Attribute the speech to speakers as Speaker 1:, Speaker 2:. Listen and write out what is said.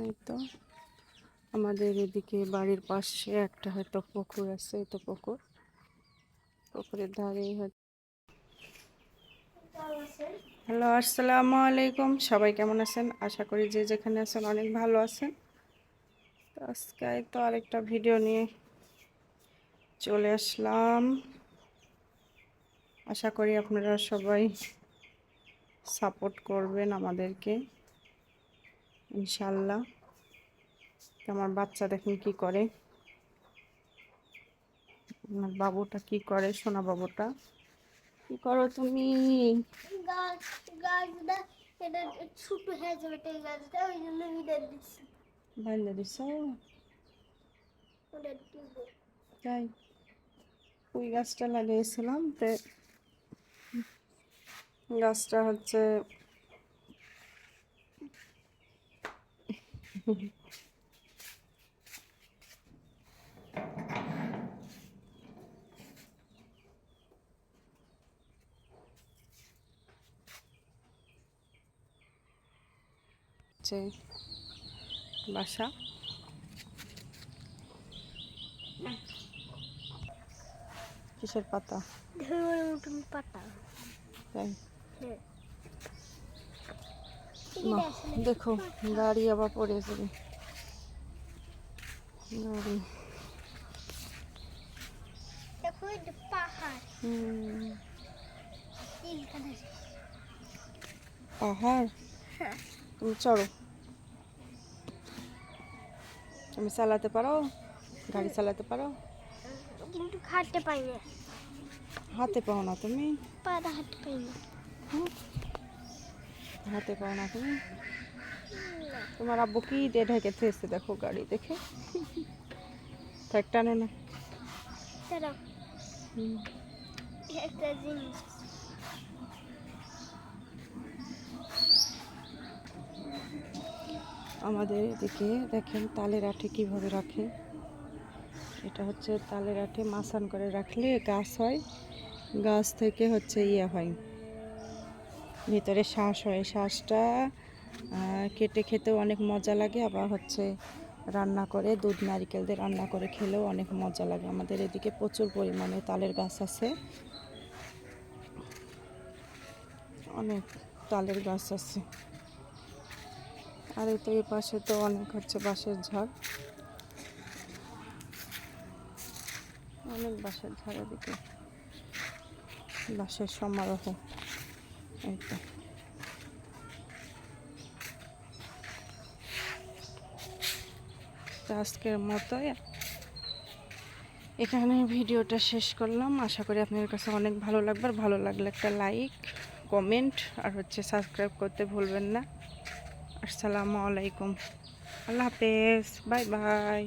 Speaker 1: এই তো। আমাদের এদিকে বাড়ির পাশে একটা হয়তো পুকুর আছে তো পুকুর। পুকুরের ধারে হ্যালো, আসসালামু আলাইকুম। সবাই কেমন আছেন? আশা করি যে যেখানে আছেন অনেক ভালো আছেন। আজকে তো আরেকটা ভিডিও নিয়ে চলে আসলাম। আশা করি আপনারা সবাই সাপোর্ট করবেন আমাদেরকে। ইনশাল্লাহ। আমার বাচ্চা দেখুন কি করে। আমার বাবুটা কি করে সোনা বাবুটা। কি করো তুমি?
Speaker 2: গাছটা এটা ছোট হয়ে যাবে গাছটা ওই জন্য এটা দিচ্ছি
Speaker 1: বাইলে দিছ? তাই ওই গাছটা লাগিয়েছিলাম তে গাছটা হচ্ছে হচ্ছে বাসা। কিসের পাতা?
Speaker 2: পাতা।
Speaker 1: তাই?
Speaker 2: হ্যাঁ।
Speaker 1: না, দেখো গাড়ি আবার পড়ে যাবে গাড়ি।
Speaker 2: পাহাড়। হ্যাঁ।
Speaker 1: তুমি চড়ো তুমি চালাতে পারো? গাড়ি চালাতে পারো?
Speaker 2: কিন্তু না।
Speaker 1: হাতে পাও না তুমি?
Speaker 2: পাটা হাঁটতে না।
Speaker 1: হুম? হাতে পাও না তুমি। তোমার আব্বু কি দিয়ে ঢেকে থেয়েছে দেখো গাড়ি দেখে। থাক টানো না।
Speaker 2: একটা জিনিস।
Speaker 1: আমাদের এদিকে দেখেন তালের আঠে কীভাবে রাখে। এটা হচ্ছে তালের আঠে মাসান করে রাখলে গাছ হয়। গাছ থেকে হচ্ছে ইয়ে হয়। ভিতরে শ্বাস হয়। শ্বাসটা কেটে খেতেও অনেক মজা লাগে। আবার হচ্ছে রান্না করে, দুধ, নারিকেল দিয়ে রান্না করে খেলেও অনেক মজা লাগে। আমাদের এদিকে প্রচুর পরিমাণে তালের গাছ আছে। অনেক তালের গাছ আছে। আর এই তো এই পাশে তো অনেক হচ্ছে বাঁশের ঝাড়। অনেক বাঁশের ঝাড় এদিকে। বাঁশের সমারোহ। এই তো আজকের মতো এখানে ভিডিওটা শেষ করলাম। আশা করি আপনাদের কাছে অনেক ভালো লাগবে। আর ভালো লাগলে একটা লাইক, কমেন্ট, আর হচ্ছে সাবস্ক্রাইব করতে ভুলবেন না। আসসালামু আলাইকুম। আল্লাহ হাফেজ। Bye bye.